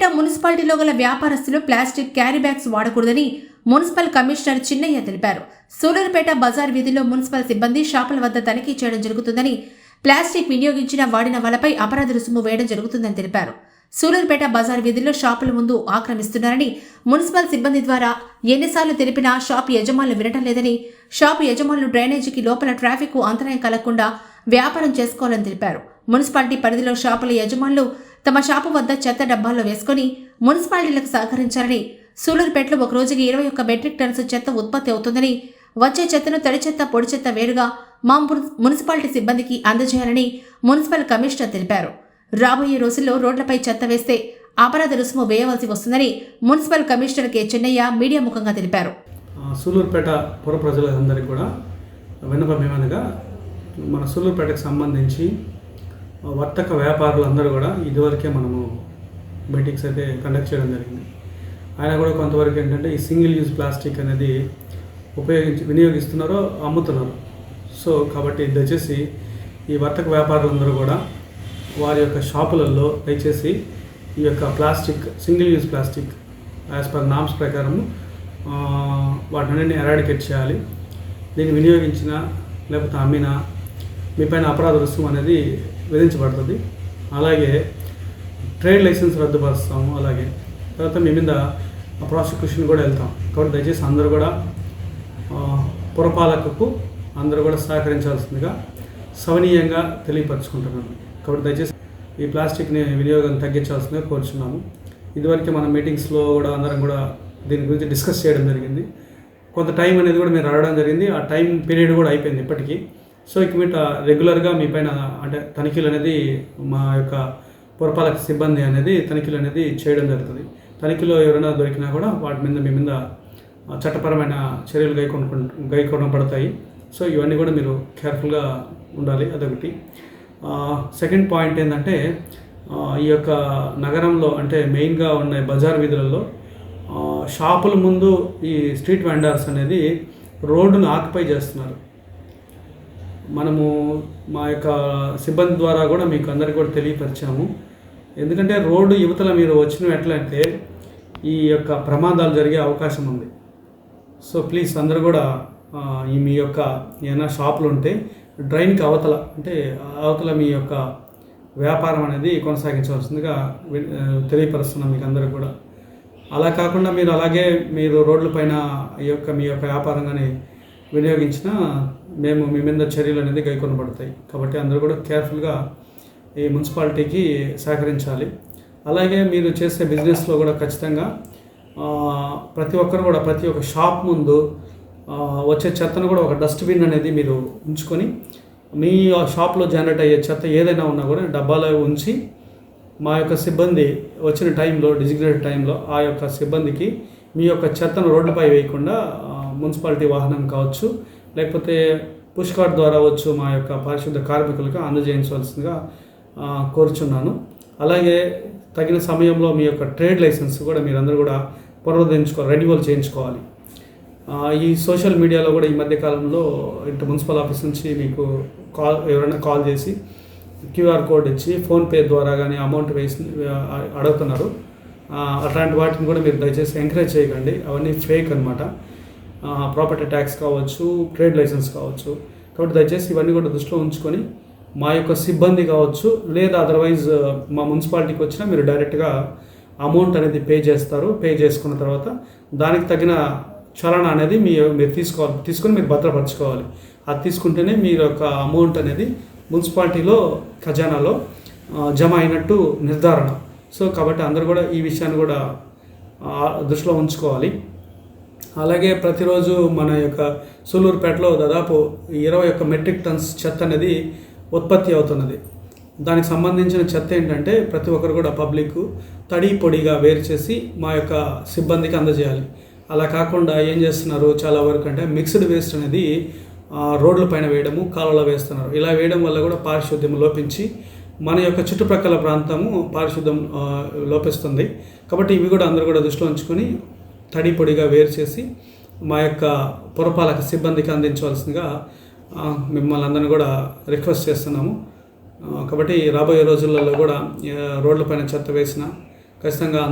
పేట మున్సిపాలిటీలో గల వ్యాపారస్తులు ప్లాస్టిక్ క్యారీ బ్యాగ్స్ వాడకూడదని మున్సిపల్ కమిషనర్ చిన్నయ్య తెలిపారు. సూలూరుపేట బజార్ వీధిలో మున్సిపల్ సిబ్బంది షాపుల వద్ద తనిఖీ చేయడం జరుగుతుందని ప్లాస్టిక్ వినియోగించిన వాడిన వాళ్ళపై అపరాధ రుసుము వేయడం జరుగుతుందని తెలిపారు. సూలూరుపేట బజార్ వీధిలో షాపుల ముందు ఆక్రమిస్తున్నారని మున్సిపల్ సిబ్బంది ద్వారా ఎన్నిసార్లు తెలిపినా షాప్ యజమానులు వినటం లేదని షాపు యజమానులు డ్రైనేజీకి లోపల ట్రాఫిక్ అంతరాయం కలగకుండా వ్యాపారం చేసుకోవాలని తెలిపారు. మున్సిపాలిటీ పరిధిలో షాపుల యజమానులు తమ షాపు వద్ద చెత్త డబ్బాల్లో వేసుకుని మున్సిపాలిటీలకు సహకరించాలని సూలూరుపేటలో ఒక రోజుకి ఇరవై ఒక్క మెట్రిక్ టన్స్ చెత్త ఉత్పత్తి అవుతుందని వచ్చే చెత్తను తడి చెత్త పొడి చెత్త వేరుగా మా మున్సిపాలిటీ సిబ్బందికి అందజేయాలని మున్సిపల్ కమిషనర్ తెలిపారు. రాబోయే రోజుల్లో రోడ్లపై చెత్త వేస్తే అపరాధ రుసుము వేయవలసి వస్తుందని municipal commissioner K. Chennaiah media ముఖంగా తెలిపారు. సూలూరుపేట పుర ప్రజలందరికీ కూడా విన్నపం ఏమనగా మన సూలూరుపేటకు సంబంధించి వర్తక వ్యాపారులందరూ కూడా ఇదివరకే మనము మీటింగ్స్ అయితే కండక్ట్ చేయడం జరిగింది. ఆయన కూడా కొంతవరకు ఏంటంటే ఈ సింగిల్ యూజ్ ప్లాస్టిక్ అనేది ఉపయోగించి వినియోగిస్తున్నారో అమ్ముతున్నారు. సో కాబట్టి దయచేసి ఈ వర్తక వ్యాపారులందరూ కూడా వారి యొక్క షాపులలో దయచేసి ఈ యొక్క plastic single use plastic as per norms ప్రకారము వాటిని ఎరాడికేట్ చేయాలి. దీన్ని వినియోగించిన లేకపోతే అమ్మిన మీ పైన అపరాధ రుసుము అనేది విధించబడుతుంది. అలాగే ట్రేడ్ లైసెన్స్ రద్దుపరుస్తాము అలాగే తర్వాత మీ మీద ప్రాసిక్యూషన్ కూడా వెళ్తాం. కాబట్టి దయచేసి అందరూ కూడా పురపాలకకు అందరూ కూడా సహకరించాల్సిందిగా సవనీయంగా తెలియపరచుకుంటున్నాను. కాబట్టి దయచేసి ఈ ప్లాస్టిక్ని వినియోగం తగ్గించాల్సిందిగా కోరుచున్నాము ఇదివరకే మన మీటింగ్స్లో కూడా అందరం కూడా దీని గురించి డిస్కస్ చేయడం జరిగింది. కొంత టైం అనేది కూడా మీరు అడగడం జరిగింది. ఆ టైం పీరియడ్ కూడా అయిపోయింది ఇప్పటికీ. సో ఇక మీట రెగ్యులర్గా మీ పైన అంటే తనిఖీలు అనేది మా యొక్క పురపాలక సిబ్బంది అనేది తనిఖీలు అనేది చేయడం జరుగుతుంది. తనిఖీలో ఎవరైనా దొరికినా కూడా వాటి మీద మీ మీద చట్టపరమైన చర్యలు గై గైకొనబడతాయి సో ఇవన్నీ కూడా మీరు కేర్ఫుల్గా ఉండాలి అదొకటి. సెకండ్ పాయింట్ ఏంటంటే ఈ యొక్క నగరంలో అంటే మెయిన్గా ఉన్న బజార్ వీధులలో షాపుల ముందు ఈ స్ట్రీట్ వెండర్స్ అనేది రోడ్డును ఆక్యుపై చేస్తున్నారు. మనము మా యొక్క సిబ్బంది ద్వారా కూడా మీకు అందరికీ కూడా తెలియపరిచాము. ఎందుకంటే రోడ్డు యువతల మీరు వచ్చిన ఎట్లంటే ఈ యొక్క ప్రమాదాలు జరిగే అవకాశం ఉంది. సో ప్లీజ్ అందరూ కూడా ఈ మీ యొక్క ఏమైనా షాపులు ఉంటే డ్రైన్కి అవతల అంటే అవతల మీ యొక్క వ్యాపారం అనేది కొనసాగించవలసిందిగా తెలియపరుస్తున్నాం మీకు అందరూ కూడా. అలా కాకుండా మీరు అలాగే మీరు రోడ్లపైన ఈ యొక్క మీ యొక్క వ్యాపారం కానీ వినియోగించినా మేము మీ మీద చర్యలు అనేది గైకొనబడతాయి కాబట్టి అందరూ కూడా కేర్ఫుల్గా ఈ మున్సిపాలిటీకి సహకరించాలి. అలాగే మీరు చేసే బిజినెస్లో కూడా ఖచ్చితంగా ప్రతి ఒక్కరు కూడా ప్రతి ఒక్క షాప్ ముందు వచ్చే చెత్తను కూడా ఒక డస్ట్బిన్ అనేది మీరు ఉంచుకొని మీ షాప్లో జనరేట్ అయ్యే చెత్త ఏదైనా ఉన్నా కూడా డబ్బాలో ఉంచి మా యొక్క సిబ్బంది వచ్చిన టైంలో డిజిగ్నేటెడ్ టైంలో ఆ యొక్క సిబ్బందికి మీ యొక్క చెత్తను రోడ్డుపై వేయకుండా మున్సిపాలిటీ వాహనం కావచ్చు లేకపోతే పుష్ కార్డ్ ద్వారా వచ్చు మా యొక్క పారిశుద్ధ కార్మికులకు అందజేయించవలసిందిగా కోరుచున్నాను. అలాగే తగిన సమయంలో మీ యొక్క ట్రేడ్ లైసెన్స్ కూడా మీరందరూ కూడా పునరుద్ధరించుకోవాలి రెన్యువల్ చేయించుకోవాలి. ఈ సోషల్ మీడియాలో కూడా ఈ మధ్య కాలంలో మున్సిపల్ ఆఫీస్ నుంచి మీకు కాల్ ఎవరైనా కాల్ చేసి క్యూఆర్ కోడ్ ఇచ్చి ఫోన్పే ద్వారా కానీ అమౌంట్ వేసి అడుగుతున్నారు. అట్లాంటి వాటిని కూడా మీరు దయచేసి ఎంకరేజ్ చేయకండి. అవన్నీ ఫేక్ అనమాట ప్రాపర్టీ ట్యాక్స్ కావచ్చు ట్రేడ్ లైసెన్స్ కావచ్చు. కాబట్టి దయచేసి ఇవన్నీ కూడా దృష్టిలో ఉంచుకొని మా యొక్క సిబ్బంది కావచ్చు లేదా అదర్వైజ్ మా మున్సిపాలిటీకి వచ్చినా మీరు డైరెక్ట్గా అమౌంట్ అనేది పే చేస్తారు. పే చేసుకున్న తర్వాత దానికి తగిన చలన అనేది మీ మీరు తీసుకోవాలి తీసుకొని మీరు భద్రపరచుకోవాలి. అది తీసుకుంటేనే మీరు యొక్క అమౌంట్ అనేది మున్సిపాలిటీలో ఖజానాలో జమ అయినట్టు నిర్ధారణ. సో కాబట్టి అందరూ కూడా ఈ విషయాన్ని కూడా దృష్టిలో ఉంచుకోవాలి. అలాగే ప్రతిరోజు మన యొక్క సూలూరుపేటలో దాదాపు ఇరవై ఒక్క మెట్రిక్ టన్స్ చెత్త అనేది ఉత్పత్తి అవుతున్నది. దానికి సంబంధించిన చెత్త ఏంటంటే ప్రతి ఒక్కరు కూడా పబ్లిక్ తడి పొడిగా వేరు చేసి మా యొక్క సిబ్బందికి అందజేయాలి. అలా కాకుండా ఏం చేస్తున్నారు చాలా వరకు అంటే మిక్స్డ్ వేస్ట్ అనేది రోడ్ల పైన వేయడము కాలువలో వేస్తున్నారు. ఇలా వేయడం వల్ల కూడా పారిశుద్ధ్యం లోపించి మన యొక్క చుట్టుప్రక్కల ప్రాంతము పారిశుద్ధ్యం లోపిస్తుంది. కాబట్టి ఇవి కూడా అందరూ కూడా దృష్టిలో ఉంచుకొని తడి పొడిగా వేరు చేసి మా యొక్క పురపాలక సిబ్బందికి అందించవలసిందిగా మిమ్మల్ని అందరిని కూడా రిక్వెస్ట్ చేస్తున్నాము. కాబట్టి రాబోయే రోజులలో కూడా రోడ్లపైన చెత్త వేసిన ఖచ్చితంగా